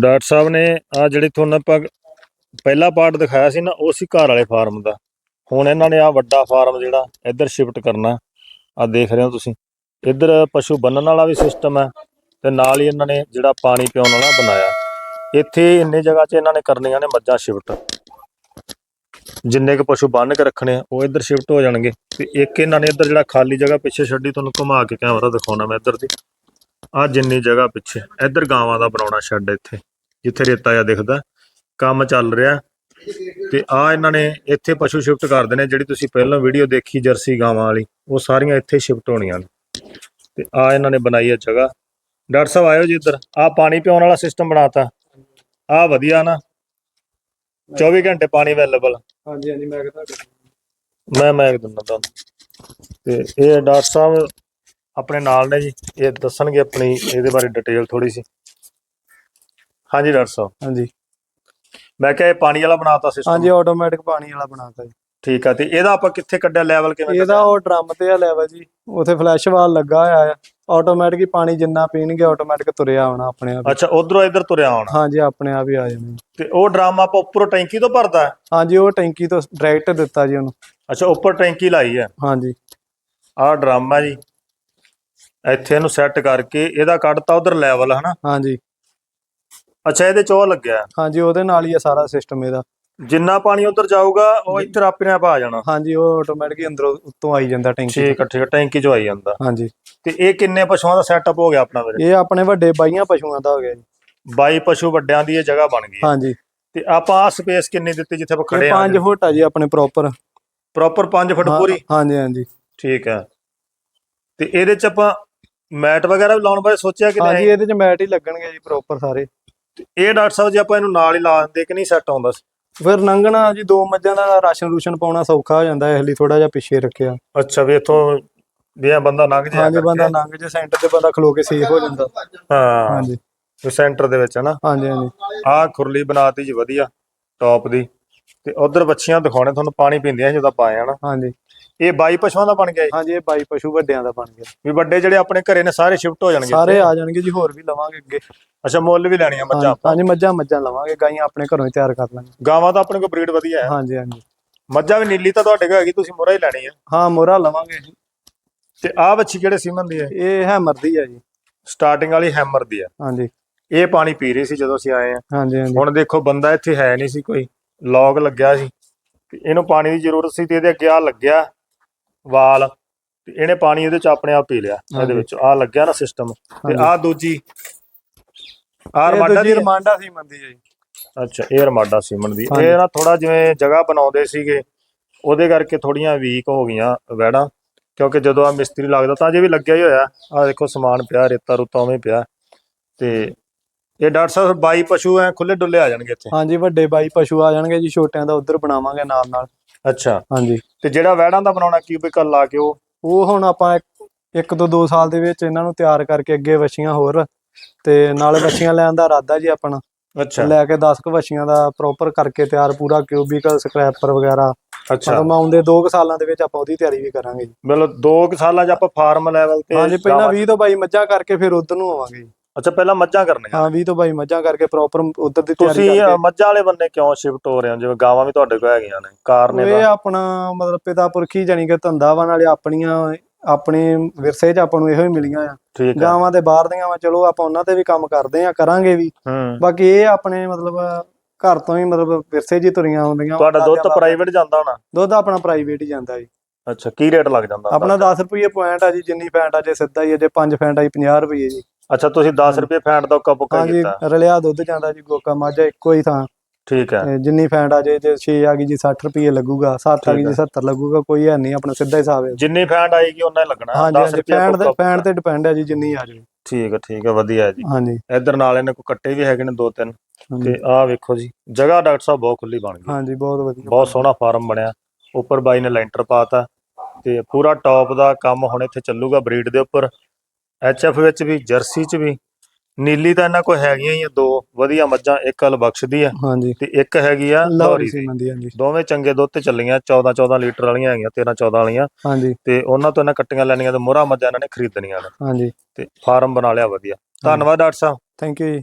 Doctor ਸਾਹਿਬ ਨੇ ਆ ਜਿਹੜੇ ਤੁਹਾਨੂੰ ਆਪਾਂ ਪਹਿਲਾ ਪਾਰਟ ਦਿਖਾਇਆ ਸੀ ਨਾ, ਉਹ ਸੀ ਘਰ ਵਾਲੇ ਫਾਰਮ ਦਾ। ਹੁਣ ਇਹਨਾਂ ਨੇ ਆ ਵੱਡਾ ਫਾਰਮ ਜਿਹੜਾ, ਇੱਧਰ ਸ਼ਿਫਟ ਕਰਨਾ। ਆ ਦੇਖ ਰਹੇ ਹੋ ਤੁਸੀਂ। ਇੱਧਰ ਪਸ਼ੂ ਬੰਨਣ ਵਾਲਾ ਵੀ ਸਿਸਟਮ ਹੈ ਤੇ ਨਾਲ ਹੀ ਇਹਨਾਂ ਨੇ ਜਿਹੜਾ ਪਾਣੀ ਪਿਆਉਣ ਵਾਲਾ ਬਣਾਇਆ। ਇੱਥੇ ਇੰਨੇ ਜਗ੍ਹਾ 'ਚ ਇਹਨਾਂ ਨੇ ਕਰਨੀਆਂ ਨੇ ਮੱਝਾਂ ਸ਼ਿਫਟ ਜਿੰਨੇ ਕੁ ਪਸ਼ੂ ਬੰਨ ਕੇ ਰੱਖਣੇ ਆ, ਉਹ ਇੱਧਰ ਸ਼ਿਫਟ ਹੋ ਜਾਣਗੇ। ਤੇ ਇੱਕ ਇਹਨਾਂ ਨੇ ਇੱਧਰ ਜਿਹੜਾ ਖਾਲੀ ਜਗ੍ਹਾ ਪਿੱਛੇ ਛੱਡੀ, ਤੁਹਾਨੂੰ ਘੁਮਾ ਕੇ ਕੈਮਰਾ ਦਿਖਾਉਣਾ ਮੈਂ ਇੱਧਰ ਦੀ। ਆ ਜਿੰਨੀ ਜਗ੍ਹਾ ਪਿੱਛੇ ਇੱਧਰ ਗਾਵਾਂ ਦਾ ਬਣਾਉਣਾ ਸ਼ੈੱਡ ਇੱਥੇ ਜਿੱਥੇ ਰੇਤਾ ਜਿਹਾ ਦਿਖਦਾ ਕੰਮ ਚੱਲ ਰਿਹਾ। ਤੇ ਆ ਇਹਨਾਂ ਨੇ ਇੱਥੇ ਪਸ਼ੂ ਸ਼ਿਫਟ ਕਰ ਦੇਣੇ ਜਿਹੜੀ ਤੁਸੀਂ ਪਹਿਲਾਂ ਵੀਡੀਓ ਦੇਖੀ ਜਰਸੀ ਗਾਵਾਂ ਵਾਲੀ ਉਹ ਸਾਰੀਆਂ ਇੱਥੇ ਸ਼ਿਫਟ ਹੋਣੀਆਂ ਨੇ। ਤੇ ਆ ਇਹਨਾਂ ਨੇ ਬਣਾਈ ਹੈ ਜਗ੍ਹਾ। ਡਾਕਟਰ ਸਾਹਿਬ ਆਇਓ ਜੀ ਇੱਧਰ ਆ ਪਾਣੀ ਪਿਆਉਣ ਵਾਲਾ ਸਿਸਟਮ ਬਣਾਤਾ। ਆ ਵਧੀਆ ਨਾ। 24 ਘੰਟੇ ਪਾਣੀ ਅਵੇਲੇਬਲ ਹਾਂਜੀ ਹਾਂਜੀ ਮੈਂ ਕਹਿੰਦਾ ਮੈਂ ਮੈਂ ਦਿੰਦਾ ਤੁਹਾਨੂੰ। ਤੇ ਇਹ ਡਾਕਟਰ ਸਾਹਿਬ ਆਪਣੇ ਨਾਲ ਨੇ ਜੀ ਇਹ ਦੱਸਣਗੇ ਆਪਣੀ ਇਹਦੇ ਬਾਰੇ ਡਿਟੇਲ ਥੋੜੀ ਸੀ ਹਾਂਜੀ ਡਾਕਟਰ ਸਾਹਿਬ। ਹਾਂਜੀ। ਮੈਂ ਕਿਹਾ ਇਹ ਪਾਣੀ ਵਾਲਾ ਬਣਾਤਾ ਸਿਸਟਮ ਹਾਂਜੀ ਆਟੋਮੈਟਿਕ ਪਾਣੀ ਵਾਲਾ ਬਣਾਤਾ ਜੀ। ਠੀਕ ਆ ਤੇ ਇਹਦਾ ਆਪਾਂ ਕਿੱਥੇ ਕੱਢਿਆ ਲੈਵਲ ਕਿਵੇਂ ਇਹਦਾ ਉਹ ਡਰਮ ਤੇ ਆ ਲੈਵਲ ਜੀ। ਉਥੇ ਫਲੈਸ਼ ਵਾਲ ਲੱਗਾ ਹੋਇਆ ਆ। ਆਟੋਮੈਟਿਕ ਹੀ ਪਾਣੀ ਜਿੰਨਾ ਪੀਣਗੇ ਆਟੋਮੈਟਿਕ ਤੁਰਿਆ ਆਉਣਾ ਆਪਣੇ ਆਪ। ਅੱਛਾ ਉਧਰੋਂ ਇੱਧਰ ਤੁਰਿਆ ਆਉਣਾ। ਹਾਂਜੀ ਆਪਣੇ ਆਪ ਹੀ ਆ ਜਾਣਾ ਤੇ ਉਹ ਡਰਮ ਆਪਾਂ ਉੱਪਰੋਂ ਟੈਂਕੀ ਤੋਂ ਭਰਦਾ? ਹਾਂਜੀ ਉਹ ਟੈਂਕੀ ਤੋਂ ਡਾਇਰੈਕਟ ਦਿੱਤਾ ਜੀ ਉਹਨੂੰ। ਅੱਛਾ ਉੱਪਰ ਟੈਂਕੀ ਲਾਈ ਹੈ। ਹਾਂਜੀ। ਆਹ ਡਰਮ ਹੈ ਜੀ। ਇੱਥੇ ਇਹਨੂੰ ਸੈੱਟ ਕਰਕੇ ਇਹਦਾ ਕੱਢਤਾ ਉਧਰ ਲੈਵਲ ਹਨਾ? ਹਾਂਜੀ। ਅੱਛਾ ਇਹਦੇ ਚ ਉਹ ਲੱਗਿਆ। ਹਾਂਜੀ ਉਹਦੇ ਨਾਲ ਹੀ ਆ ਸਾਰਾ ਸਿਸਟਮ ਇਹਦਾ। ਜਿੰਨਾ ਪਾਣੀ ਉਧਰ ਜਾਊਗਾ ਉਹ ਇੱਧਰ ਆਪਣੇ ਆਪ ਆ ਜਾਣਾ। ਹਾਂਜੀ ਉਹ ਆਟੋਮੈਟਿਕ ਅੰਦਰੋਂ ਉੱਤੋਂ ਆਈ ਜਾਂਦਾ ਟੈਂਕੀ ਠੀਕ ਆ ਠੀਕ ਆ ਟੈਂਕੀ ਚੋਂ ਆਈ ਜਾਂਦਾ। ਹਾਂਜੀ। ਤੇ ਇਹ ਕਿੰਨੇ ਪਸ਼ੂਆਂ ਦਾ ਸੈਟਅਪ ਹੋ ਗਿਆ ਆਪਣਾ ਵੀਰੇ ਇਹ ਆਪਣੇ ਵੱਡੇ ਬਾਈਆਂ ਪਸ਼ੂਆਂ ਦਾ ਹੋ ਗਿਆ ਜੀ। 22 ਪਸ਼ੂ ਵੱਡਿਆਂ ਦੀ ਇਹ ਜਗ੍ਹਾ ਬਣ ਗਈ। ਹੈ। ਹਾਂਜੀ। ਤੇ ਆਪਾਂ ਆ ਸਪੇਸ ਕਿੰਨੀ ਦਿੱਤੀ ਜਿੱਥੇ ਆਪਾਂ ਖੜੇ ਇਹ ਆ? 5 ਫੁੱਟ ਆ ਜੀ ਆਪਣੇ ਪ੍ਰੋਪਰ ਪ੍ਰੋਪਰ 5 ਫੁੱਟ ਪੂਰੀ? ਹਾਂਜੀ ਹਾਂਜੀ। ਠੀਕ ਹੈ ਤੇ ਇਹਦੇ ਚ ਆਪਾਂ ਮੈਟ ਵਗੈਰਾ ਵੀ ਲਾਉਣ ਬਾਰੇ ਸੋਚਿਆ ਕਿ ਹਾਂਜੀ ਨਹੀਂ? ਇਹਦੇ ਚ ਮੈਟ ਹੀ ਲੱਗਣਗੇ ਜੀ ਪ੍ਰੋਪਰ ਸਾਰੇ। ਇਹ ਡਾਕਟਰ ਸਾਹਿਬ ਜੀ ਆਪਾਂ ਇਹਨੂੰ ਨਾਲ ਹੀ ਲਾ ਦਿੰਦੇ ਕਿ ਨਹੀਂ ਸੈੱਟ ਆਉਂਦਾ ਸੀ? ਫਿਰ ਲੰਘਣਾ ਜੀ ਦੋ ਮੱਝਾਂ ਦਾ ਰਾਸ਼ਨ ਰੂਸ਼ਨ ਪਾਉਣਾ ਸੌਖਾ ਹੋ ਜਾਂਦਾ ਇਸ ਲਈ ਥੋੜਾ ਜਿਹਾ ਪਿੱਛੇ ਰੱਖਿਆ। ਅੱਛਾ ਵੀ ਇੱਥੋਂ ਵੀ ਇਹ ਬੰਦਾ ਲੰਘ ਜਾਇਆ ਹਾਂਜੀ। ਬੰਦਾ ਲੰਘ ਜੇ ਸੈਂਟਰ ਤੇ ਬੰਦਾ ਖਲੋ ਕੇ ਸੇਫ ਹੋ ਜਾਂਦਾ। ਹਾਂ ਹਾਂਜੀ। ਤੇ ਸੈਂਟਰ ਦੇ ਵਿੱਚ ਹੈ ਨਾ? ਹਾਂਜੀ ਹਾਂਜੀ। ਆਹ ਖੁਰਲੀ ਬਣਾਤੀ ਜੀ ਵਧੀਆ ਟੌਪ ਦੀ। ਤੇ ਉਧਰ ਬੱਚੀਆਂ ਦਿਖਾਉਣੇ ਤੁਹਾਨੂੰ ਪਾਣੀ ਪੀਂਦੀਆਂ ਜਦੋਂ ਆਪਾਂ ਆਏ ਆ ਨਾ। ਹਾਂਜੀ। ਇਹ 22 ਪਸ਼ੂਆਂ ਦਾ ਬਣ ਗਿਆ ਜੀ ਹਾਂਜੀ ਇਹ ਬਾਈ ਪਸ਼ੂ ਵੱਡਿਆਂ ਦਾ ਬਣ ਗਿਆ। ਵੀ ਵੱਡੇ ਜਿਹੜੇ ਆਪਣੇ ਘਰੇ ਨੇ ਸਾਰੇ ਸ਼ਿਫਟ ਹੋ ਜਾਣਗੇ। ਸਾਰੇ ਆ ਜਾਣਗੇ ਜੀ ਹੋਰ ਵੀ ਲਵਾਂਗੇ ਅੱਗੇ। ਅੱਛਾ ਮੁੱਲ ਵੀ ਲੈਣੀਆਂ ਮੱਝਾਂ ਹਾਂਜੀ ਮੱਝਾਂ ਮੱਝਾਂ ਲਵਾਂਗੇ ਗਾਈਆਂ ਆਪਣੇ ਘਰੋਂ ਹੀ ਤਿਆਰ ਕਰ ਲਾਂਗੇ। ਗਾਵਾਂ ਤਾਂ ਆਪਣੇ ਕੋਲ ਬਰੀਡ ਵਧੀਆ ਹੈ। ਹਾਂਜੀ ਹਾਂਜੀ। ਮੱਝਾਂ ਵੀ ਨੀਲੀ ਤਾਂ ਤੁਹਾਡੇ ਕੋਲ ਹੈਗੀ ਤੁਸੀਂ ਮੁਰਾ ਹੀ ਲੈਣੀ ਹੈ ਹਾਂ ਮੋਰਾ ਲਵਾਂਗੇ ਤੇ ਆਹ ਬੱਚੀ ਕਿਹੜੇ ਸੀਮਨ ਦੀ ਹੈ? ਇਹ ਹੈਮਰ ਦੀ ਆ ਜੀ। ਸਟਾਰਟਿੰਗ ਵਾਲੀ ਹੈਮਰ ਦੀ ਹੈ। ਹਾਂਜੀ। ਇਹ ਪਾਣੀ ਪੀ ਰਹੀ ਸੀ ਜਦੋਂ ਅਸੀਂ ਆਏ ਆ ਹਾਂਜੀ ਹਾਂਜੀ। ਹੁਣ ਦੇਖੋ ਬੰਦਾ ਇੱਥੇ ਹੈ ਨਹੀਂ ਸੀ ਕੋਈ। ਲੌਗ ਲੱਗਿਆ ਸੀ। ਇਹਨੂੰ ਪਾਣੀ ਦੀ ਜ਼ਰੂਰਤ ਸੀ ਤੇ ਇਹਦੇ ਅੱਗੇ ਆ ਲੱਗਿਆ। ਵਾਲ ਤੇ ਇਹਨੇ ਪਾਣੀ ਇਹਦੇ ਚ ਆਪਣੇ ਆਪ ਪੀ ਲਿਆ ਇਹਦੇ। ਵਿੱਚ। ਆ ਲੱਗਿਆ ਨਾ ਸਿਸਟਮ ਤੇ। ਆ ਦੂਜੀ ਆ ਇਹ ਰਮਾਡਾ ਦੂਜੀ ਦੀ? ਰਮਾਂਡਾ ਸੀ ਮੰਦੀ ਜੀ। ਅੱਛਾ। ਇਹ ਰਮਾਡਾ ਸੀਮਨ ਦੀ। ਇਹ ਨਾ ਥੋੜਾ ਜਿਵੇਂ ਜਗ੍ਹਾ ਬਣਾਉਂਦੇ ਸੀਗੇ ਉਹਦੇ ਕਰਕੇ ਥੋੜੀਆਂ ਵੀਕ ਹੋ ਗਈਆਂ ਵੈੜਾਂ ਕਿਉਂਕਿ ਜਦੋਂ ਆ ਮਿਸਤਰੀ ਲੱਗਦਾ ਤਾਂ ਜੇ ਵੀ ਲੱਗਿਆ ਹੀ ਹੋਇਆ। ਆ ਦੇਖੋ ਸਮਾਨ ਪਿਆ ਰੇਤਾ ਰੁੱਤਾ ਉਵੇਂ ਪਿਆ। ਤੇ ਇਹ ਡਾਕਟਰ ਸਾਹਿਬ 22 ਪਸ਼ੂ ਐ ਖੁੱਲੇ ਡੁੱਲੇ ਆ ਜਾਣਗੇ ਇੱਥੇ। ਹਾਂਜੀ ਵੱਡੇ ਬਾਈ ਪਸ਼ੂ ਆ ਜਾਣਗੇ ਜੀ ਛੋਟਿਆਂ ਦਾ ਉਧਰ ਬਣਾਵਾਂਗੇ ਨਾਲ ਨਾਲ ਅੱਛਾ। ਹਾਂਜੀ। ਤੇ ਜਿਹੜਾ ਵੈੜਾਂ ਦਾ ਬਣਾਉਣਾ ਕਿਊਬਿਕਲ ਲਾ ਕੇ ਉਹ? ਉਹ ਹੁਣ ਆਪਾਂ ਇੱਕ- ਇੱਕ ਤੋਂ ਦੋ ਸਾਲ ਦੇ ਵਿੱਚ ਇਹਨਾਂ ਨੂੰ ਤਿਆਰ ਕਰਕੇ ਅੱਗੇ ਵਛੀਆਂ ਹੋਰ ਤੇ ਨਾਲ ਵਛੀਆਂ ਲੈਣ ਦਾ ਇਰਾਦਾ ਜੀ ਆਪਣਾ। ਅੱਛਾ। ਲੈ ਕੇ 10 ਕੁ ਵਛੀਆਂ ਦਾ ਪ੍ਰੋਪਰ ਕਰਕੇ ਤਿਆਰ ਪੂਰਾ ਕਿਊਬਿਕਲ ਸਕ੍ਰੈਪਰ ਵਗੈਰਾ। ਅੱਛਾ। ਮਤਲਬ ਆਉਂਦੇ 2 ਸਾਲਾਂ ਦੇ ਵਿੱਚ ਆਪਾਂ ਉਹਦੀ ਤਿਆਰੀ ਵੀ ਕਰਾਂਗੇ ਜੀ। ਮਤਲਬ 2 ਸਾਲਾਂ 'ਚ ਆਪਾਂ ਫਾਰਮ ਲੈਵਲ ਤੇ ਹਾਂਜੀ ਪਹਿਲਾਂ ਗਾਵਾਂ- 20 ਤੋਂ 22 ਮੱਝਾਂ ਕਰਕੇ ਫਿਰ ਉਧਰ ਨੂੰ ਆਵਾਂਗੇ ਜੀ। ਅੱਛਾ ਪਹਿਲਾਂ ਮੱਝਾਂ ਕਰਨੀਆਂ। ਹਾਂ 20 ਤੋਂ 22 ਮੱਝਾਂ ਕਰਕੇ ਪ੍ਰੋਪਰ ਉਧਰ ਦੀ ਤਿਆਰੀ ਤੁਸੀਂ ਕਰਕੇ। ਮੱਝਾਂ ਵਾਲੇ ਬੰਨੇ ਕਿਉਂ ਸ਼ਿਫਟ ਹੋ ਰਹੇ ਹੋ? ਜਿਵੇਂ ਗਾਵਾਂ ਵੀ ਤੁਹਾਡੇ ਕੋਲ ਹੈਗੀਆਂ ਨੇ ਕਾਰਨ ਇਹ ਆਪਣਾ ਮਤਲਬ ਪਿਤਾ ਪੁਰਖੀ ਜਾਨੀ ਕਿ ਧੰਦਾ ਵਾ ਨਾਲੇ ਆਪਣੀਆਂ ਆਪਣੇ ਵਿਰਸੇ 'ਚ ਆਪਾਂ ਨੂੰ ਇਹੋ ਹੀ ਮਿਲੀਆਂ ਆ। ਗਾਵਾਂ ਤੇ ਬਾਹਰ ਦੀਆਂ ਵਾ ਚਲੋ ਆਪਾਂ ਉਹਨਾਂ ਤੇ ਵੀ ਕੰਮ ਕਰਦੇ ਆ ਕਰਾਂਗੇ ਵੀ। ਬਾਕੀ ਇਹ ਆਪਣੇ ਮਤਲਬ ਘਰ ਤੋਂ ਹੀ ਮਤਲਬ ਵਿਰਸੇ ਜੀ ਤੁਰੀਆਂ ਆਉਂਦੀਆਂ। ਤੁਹਾਡਾ ਦੁੱਧ ਦੇ ਪ੍ਰਾਈਵੇਟ ਜਾਂਦਾ ਹੋਣਾ? ਦੁੱਧ ਆਪਣਾ ਪ੍ਰਾਈਵੇਟ ਹੀ ਜਾਂਦਾ ਜੀ। ਅੱਛਾ ਕੀ ਰੇਟ ਲੱਗ ਜਾਂਦਾ? ਆਪਣਾ 10 ਰੁਪਏ ਪੁਆਇੰਟ ਆ ਜੀ ਜਿੰਨੀ ਫੈਂਟ ਆ ਜੇ ਸਿੱਧਾ ਹੀ ਆ ਜੇ 5 ਫੈਂਟ ਆ ਜੀ 50 ਰੁਪਏ ਜੀ। ਅੱਛਾ ਤੁਸੀਂ 10 ਰੁਪਏ ਫੈਂਟ ਦਾ ਕੱਪ ਕਰ ਹਾਂਜੀ ਕੀਤਾ। ਰਲਿਆ ਦੁੱਧ ਜਾਂਦਾ ਜੀ ਗੋਕਾ ਮਾਝਾ ਇੱਕੋ ਹੀ ਥਾਂ। ਠੀਕ ਹੈ। ਤੇ ਜਿੰਨੀ ਫੈਂਟ ਆ ਜੇ ਜੇ 6 ਆ ਗਈ ਜੀ 60 ਰੁਪਏ ਲੱਗੂਗਾ 7 ਆ ਗਈ ਜੀ 70 ਲੱਗੂਗਾ ਕੋਈ ਹੈ ਨਹੀਂ ਆਪਣਾ ਸਿੱਧਾ ਹਿਸਾਬ ਹੈ। ਜਿੰਨੀ ਫੈਂਟ ਆਏਗੀ ਉਹਨਾਂ ਹੀ ਲੱਗਣਾ। ਹਾਂਜੀ 10 ਹਾਂਜੀ ਰੁਪਏ ਫੈਂਟ ਕੱਪ ਫੈਂਟ ਤੇ ਡਿਪੈਂਡ ਹੈ ਜੀ ਜਿੰਨੀ ਆ ਜਾਵੇ ਠੀਕ ਹੈ ਠੀਕ ਹੈ ਵਧੀਆ ਜੀ। ਹਾਂਜੀ ਇੱਧਰ ਨਾਲ ਇਹਨੇ ਕੋ ਕੱਟੇ ਵੀ ਹੈਗੇ ਨੇ ਦੋ ਤਿੰਨ। ਤੇ ਆਹ ਵੇਖੋ ਜੀ ਜਗ੍ਹਾ ਡਾਕਟਰ ਸਾਹਿਬ ਬਹੁਤ ਖੁੱਲੀ ਬਣ ਗਈ। ਹਾਂਜੀ ਬਹੁਤ ਵਧੀਆ। ਬਹੁਤ ਸੋਹਣਾ ਫਾਰਮ ਬਣਿਆ। ਉੱਪਰ ਬਾਈ ਨੇ ਲੈਂਟਰ ਪਾਤਾ। ਤੇ ਪੂਰਾ ਟੌਪ ਦਾ ਕੰਮ ਹੁਣ ਇੱਥੇ ਚੱਲੂਗਾ ਬਰੀਡ ਦੇ ਉੱਪਰ। ਐਚਐਫ ਵਿੱਚ ਵੀ ਜਰਸੀ 'ਚ ਵੀ। ਨੀਲੀ ਤਾਂ ਇਹਨਾਂ ਕੋਲ ਹੈਗੀਆਂ ਹੀ ਆ ਦੋ ਵਧੀਆ ਮੱਝਾਂ ਇੱਕ ਹਲ ਬਖਸ਼ਦੀ ਆ। ਹਾਂਜੀ। ਤੇ ਇੱਕ ਹੈਗੀ ਆ ਲਾਹੌਰੀ ਸੀ ਮੰਦੀ ਹਾਂਜੀ। ਦੋਵੇਂ ਚੰਗੇ ਦੁੱਧ ਤੇ ਚੱਲੀਆਂ 14 14 ਲੀਟਰ ਵਾਲੀਆਂ ਹੈਗੀਆਂ 13 14 ਵਾਲੀਆਂ। ਹਾਂਜੀ। ਤੇ ਉਹਨਾਂ ਤੋਂ ਇਹਨਾਂ ਕੱਟੀਆਂ ਲੈਣੀਆਂ ਤੇ ਮੋਹਰਾ ਮੱਝਾਂ ਇਹਨਾਂ ਨੇ ਖਰੀਦਣੀਆਂ ਨੇ। ਹਾਂਜੀ। ਤੇ ਫਾਰਮ ਬਣਾ ਲਿਆ ਵਧੀਆ। ਧੰਨਵਾਦ ਡਾਕਟਰ ਸਾਹਿਬ। ਥੈਂਕ ਯੂ ਜੀ।